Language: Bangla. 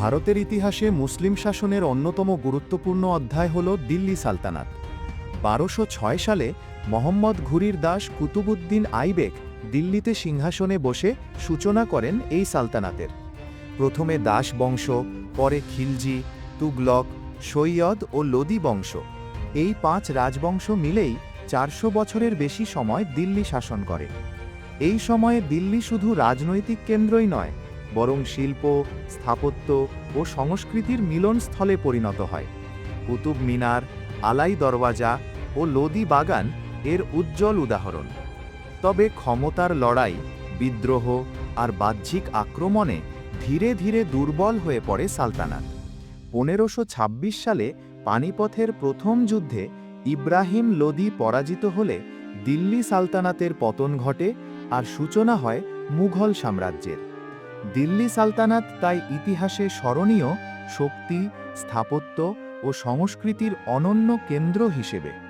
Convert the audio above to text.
ভারতের ইতিহাসে মুসলিম শাসনের অন্যতম গুরুত্বপূর্ণ অধ্যায় হল দিল্লি সালতানাত। বারোশো ছয় সালে মোহাম্মদ ঘুরির দাস কুতুবুদ্দিন আইবেক দিল্লিতে সিংহাসনে বসে সূচনা করেন এই সালতানাতের। প্রথমে দাস বংশ, পরে খিলজি, তুগলক, সৈয়দ ও লোদি বংশ। এই পাঁচ রাজবংশ মিলেই চারশো বছরের বেশি সময় দিল্লি শাসন করে। এই সময়ে দিল্লি শুধু রাজনৈতিক কেন্দ্রই নয় বরং শিল্প, স্থাপত্য ও সংস্কৃতির মিলনস্থলে পরিণত হয়। কুতুব মিনার, আলাই দরওয়াজা ও লোদি বাগান এর উজ্জ্বল উদাহরণ। তবে ক্ষমতার লড়াই, বিদ্রোহ আর বাহ্যিক আক্রমণে ধীরে ধীরে দুর্বল হয়ে পড়ে সালতানাত। পনেরোশো সালে পানিপথের প্রথম যুদ্ধে ইব্রাহিম লোদি পরাজিত হলে দিল্লি সালতানাতের পতন ঘটে আর সূচনা হয় মুঘল সাম্রাজ্যের। দিল্লি সালতানাত তাই ইতিহাসে স্মরণীয় শক্তি স্থাপত্য ও সংস্কৃতির অনন্য কেন্দ্র হিসেবে।